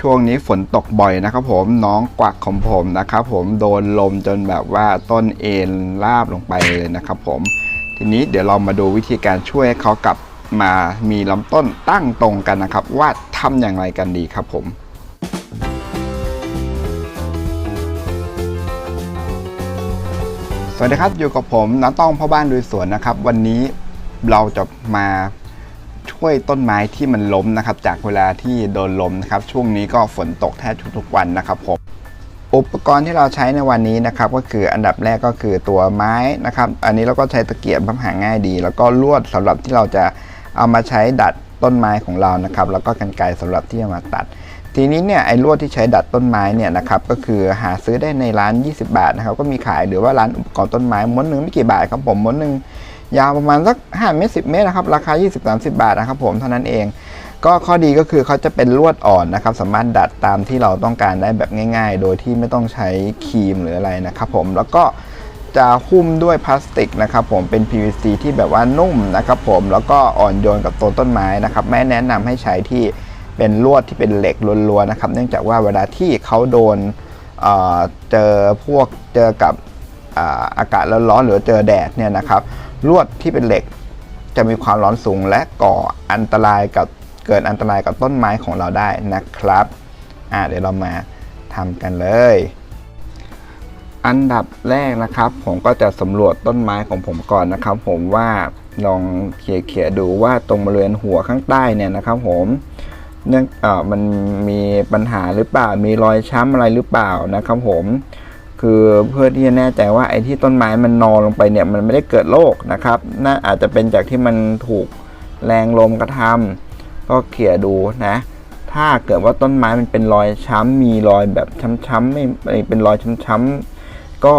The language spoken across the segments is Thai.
ช่วงนี้ฝนตกบ่อยนะครับผมน้องกวักของผมนะครับผมโดนลมจนแบบว่าต้นเอ็นราบลงไปเลยนะครับผมทีนี้เดี๋ยวเรามาดูวิธีการช่วยเขากลับมามีลำต้นตั้งตรงกันนะครับ ว่าทำอย่างไรกันดีครับผมสวัสดีครับอยู่กับผมน้าต้องพ่อบ้านดูสวนนะครับ วันนี้เราจะมา ช่วยต้นไม้ที่มันล้มนะครับจากเวลาที่โดนลมนะครับช่วงนี้ก็ฝนตกแทบทุกๆวันนะครับผมอุปกรณ์ที่เราใช้ในวันนี้นะครับก็คืออันดับแรกก็คือตัวไม้นะครับอันนี้เราก็ใช้ตะเกียบพับหาง่ายดี แล้วก็ลวดสำหรับที่เราจะเอามาใช้ดัดต้นไม้ของเรานะครับแล้วก็กันไกรสำหรับที่จะมาตัด ทีนี้เนี่ยไอ้ลวดที่ใช้ดัดต้นไม้เนี่ยนะครับก็คือหาซื้อได้ในร้าน 20 บาทนะครับก็มีขายหรือว่าร้านอุปกรณ์ต้นไม้ม้วนหนึ่งไม่กี่บาทครับผมม้วนหนึ่ง ยาวประมาณสัก5เมตร10 เมตรนะครับราคา 20-30 บาทนะครับผมเท่านั้นเอง ก็ข้อดีก็คือเขาจะเป็นลวดอ่อนนะครับ สามารถดัดตามที่เราต้องการได้แบบง่าย ๆ โดยที่ไม่ต้องใช้ครีมหรืออะไรนะครับผมแล้วก็จะหุ้มด้วยพลาสติกนะครับผมเป็น PVC ที่แบบว่านุ่มนะครับผมแล้วก็อ่อนโยนกับตัวต้นไม้นะครับไม่แนะนำให้ใช้ที่เป็นลวดที่เป็นเหล็กล้วนๆนะครับ เนื่องจากว่าเวลาที่เขาโดนเเจอพวกเจอกับออากาศร้อนๆหรือเจอแดดเนี่ยนะครับ ลวดที่เป็นเหล็ก จะมีความร้อนสูงและก่ออันตรายกับเกิดอันตรายกับต้นไม้ของเราได้นะครับอ่าเดี๋ยวเรามาทำกันเลย อันดับแรกนะครับ ผมก็จะสำรวจต้นไม้ของผมก่อนนะครับ ผมว่าลองเขี่ยๆดูว่าตรงบริเวณหัวข้างใต้เนี่ยนะครับผมเนื่องเออมันมีปัญหาหรือเปล่า มีรอยช้ำอะไรหรือเปล่านะครับผม คือเพื่อที่จะแน่ใจว่าไอ้ที่ต้นไม้มันนอนลงไปเนี่ยมันไม่ได้เกิดโรคนะครับน่าอาจจะเป็นจากที่มันถูกแรงลมกระทำก็เขี่ยดูนะ ถ้าเกิดว่าต้นไม้มันเป็นรอยช้ำมีรอยแบบช้ำๆไม่ไม่เป็นรอยช้ำๆก็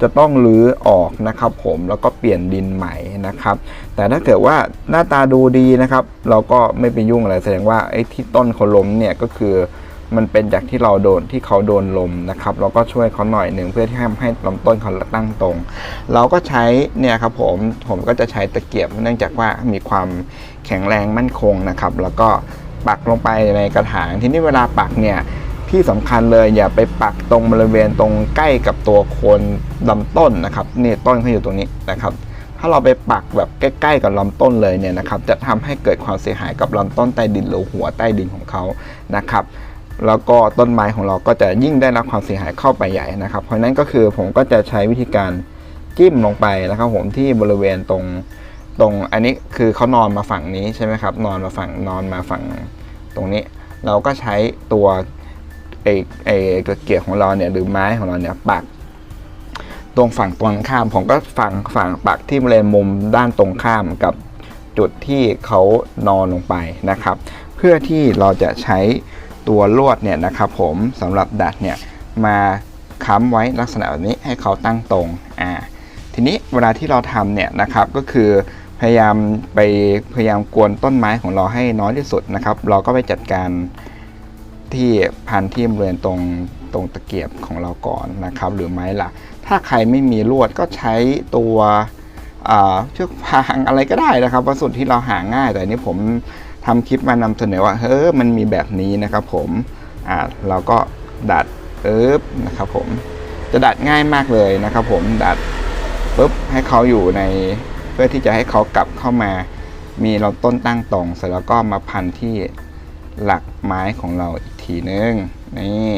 จะต้องรื้อออกนะครับ ผมแล้วก็เปลี่ยนดินใหม่นะครับ แต่ถ้าเกิดว่าหน้าตาดูดีนะครับ เราก็ไม่ไปยุ่งอะไรแสดงว่าไอ้ที่ต้นเขาล้มเนี่ยก็คือ มันเป็นจากที่เราโดนที่เขาโดนลมนะครับ เราก็ช่วยเขาหน่อยหนึ่งเพื่อที่ให้ให้ลำต้นเขาตั้งตรง เราก็ใช้เนี่ยครับผมผมก็จะใช้ตะเกียบเนื่องจากว่ามีความแข็งแรงมั่นคงนะครับ แล้วก็ปักลงไปในกระถางทีนี้เวลาปักเนี่ยที่สำคัญเลยอย่าไปปักตรงบริเวณตรงใกล้กับตัวโคนลำต้นนะครับนี่ต้นเขาอยู่ตรงนี้นะครับ ถ้าเราไปปักแบบใกล้ๆกับลำต้นเลยเนี่ยนะครับ จะทำให้เกิดความเสียหายกับลำต้นใต้ดินหรือหัวใต้ดินของเขานะครับ แล้วก็ต้นไม้ของเราก็จะยิ่งได้รับความเสียหายเข้าไปใหญ่นะครับ เพราะนั้นก็คือผมก็จะใช้วิธีการจิ้มลงไปนะครับผมที่บริเวณตรงตรงอันนี้คือเขานอนมาฝั่งนี้ใช่ไหมครับ นอนมาฝั่งนอนมาฝั่งตรงนี้ เราก็ใช้ตัวไอ้ไอ้ตะเกียบของเราเนี่ยหรือไม้ของเราเนี่ยปักตรงฝั่งตรงข้ามผมก็ฝั่งฝั่งปักที่บริเวณมุมด้านตรงข้ามกับจุดที่เขานอนลงไปนะครับ เพื่อที่เราจะใช้ ตัวลวดเนี่ยนะครับผมสำหรับดัดเนี่ยมาค้ำไว้ลักษณะแบบนี้ให้เขาตั้งตรงอ่าทีนี้เวลาที่เราทำเนี่ยนะครับก็คือพยายามไปพยายามกวนต้นไม้ของเราให้น้อยที่สุดนะครับ เราก็ไปจัดการที่พันที่บริเวณตรงตรงตะเกียบของเราก่อนนะครับ หรือไม้หลักถ้าใครไม่มีลวดก็ใช้ตัวอ่าเชือกฟางอะไรก็ได้นะครับวัสดุที่เราหาง่าย แต่นนี้ผม ทำคลิปมานำเสนอว่าเฮ้ยมันมีแบบนี้นะครับผมอ่าเราก็ดัดปึ๊บนะครับผมจะดัดง่ายมากเลยนะครับ ผมดัดปึ๊บให้เขาอยู่ในเพื่อที่จะให้เขากลับเข้ามา มีเราต้นตั้งตรงเสร็จแล้วก็มาพันที่หลักไม้ของเราอีกทีนึงนี่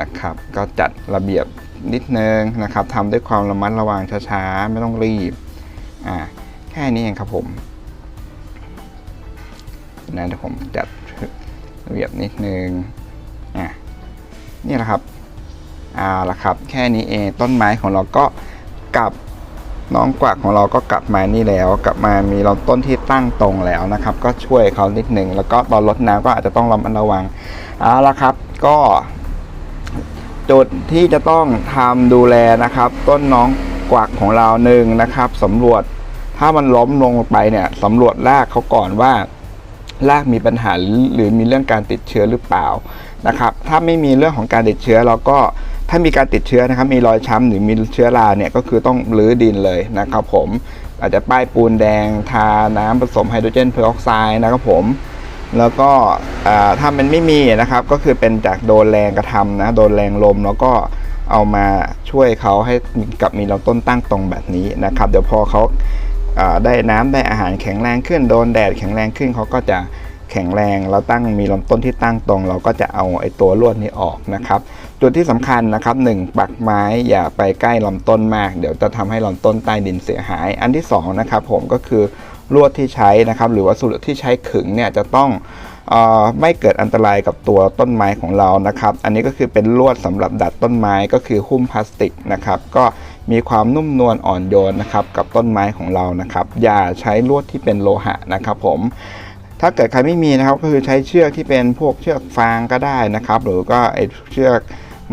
นะครับ ก็จัดระเบียบนิดนึงนะครับทำด้วยความระมัดระวังช้าๆ ไม่ต้องรีบอ่าแค่นี้เองครับผม นะเดี๋ยวผมจัดระเบียบนิดนึงอะนี่แหละครับเอาละครับ แค่นี้เองต้นไม้ของเราก็กลับน้องกวักของเราก็กลับมานี่แล้ว กลับมามีลำต้นที่ตั้งตรงแล้วนะครับ ก็ช่วยเขานิดหนึ่งแล้วก็ตอนรดน้ำก็อาจจะต้องระมัดระวังเอาละครับก็จุดที่จะต้องทำดูแลนะครับ ต้นน้องกวักของเราหนึ่งนะครับสำรวจถ้ามันล้มลงไปเนี่ยสำรวจรากเขาก่อนว่า รากมีปัญหาหรือหรือมีเรื่องการติดเชื้อหรือเปล่านะครับ ถ้าไม่มีเรื่องของการติดเชื้อเราก็ถ้ามีการติดเชื้อนะครับ มีรอยช้ำหรือมีเชื้อราเนี่ยก็คือต้องรื้อดินเลยนะครับผมอาจจะป้ายปูนแดงทาน้ำผสมไฮโดรเจนเพอร์ออกไซด์นะครับผม แล้วก็ถ้ามันไม่มีนะครับ ก็คือเป็นจากโดนแรงกระทำนะโดนแรงลมแล้วก็เอามาช่วยเขาให้กลับมีลำต้นตั้งตรงแบบนี้นะครับ เดี๋ยวพอเขา ได้น้ำได้อาหารแข็งแรงขึ้นโดนแดดแข็งแรงขึ้นเขาก็จะแข็งแรงเราตั้งมีลำต้นที่ตั้งตรง เราก็จะเอาไอ้ตัวลวดนี้ออกนะครับจุดที่สำคัญนะครับหนึ่งปักไม้อย่าไปใกล้ลำต้นมาก เดี๋ยวจะทำให้ลำต้นใต้ดินเสียหาย อันที่สองนะครับผมก็คือลวดที่ใช้นะครับหรือวัสดุที่ใช้ขึงเนี่ยจะต้อง ไม่เกิดอันตรายกับตัวต้นไม้ของเรานะครับ อันนี้ก็คือเป็นลวดสำหรับดัดต้นไม้ก็คือหุ้มพลาสติกนะครับก็มีความนุ่มนวลอ่อนโยนนะครับกับต้นไม้ของเรานะครับ อย่าใช้ลวดที่เป็นโลหะนะครับผมถ้าเกิดใครไม่มีนะครับก็คือใช้เชือกที่เป็นพวกเชือกฟางก็ได้นะครับ หรือก็ไอเชือก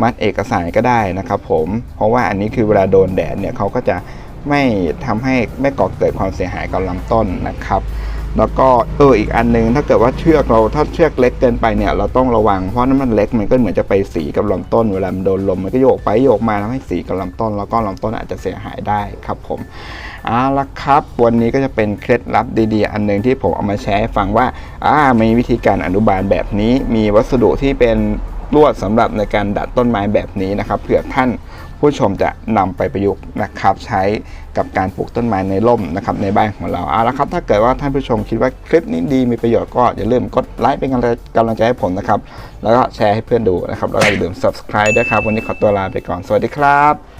มัดเอกสารก็ได้นะครับ ผมเพราะว่าอันนี้คือเวลาโดนแดดเนี่ยเขาก็จะไม่ทำให้ไม่ก่อเกิดความเสียหายกับลำต้นนะครับ แล้วก็เอออีกอันนึงถ้าเกิดว่าเชือกเราถ้าเชือกเล็กเกินไปเนี่ยเราต้องระวังเพราะนั้นมันเล็กมันก็เหมือนจะไปสีกับลำต้นเวลามันโดนลมมันก็โยกไปโยกมาทำให้สีกับลำต้น แล้วก็ลำต้นอาจจะเสียหายได้ครับผมเอาละครับ วันนี้ก็จะเป็นเคล็ดลับดีๆ อันหนึ่งที่ผมเอามาแชร์ให้ฟังว่าอ่ามีวิธีการอนุบาลแบบนี้มีวัสดุที่เป็น ลวดสำหรับในการดัดต้นไม้แบบนี้นะครับเผื่อท่านผู้ชมจะนำไปประยุกต์นะครับ ใช้กับการปลูกต้นไม้ในร่มนะครับในบ้านของเราเอาละครับ ถ้าเกิดว่าท่านผู้ชมคิดว่าคลิปนี้ดีมีประโยชน์ก็อย่าลืมกดไลค์เป็นกำลังกำลังใจให้ผมนะครับ แล้วก็แชร์ให้เพื่อนดูนะครับแล้วก็อย่าลืม subscribe ด้วยครับ วันนี้ขอตัวลาไปก่อนสวัสดีครับ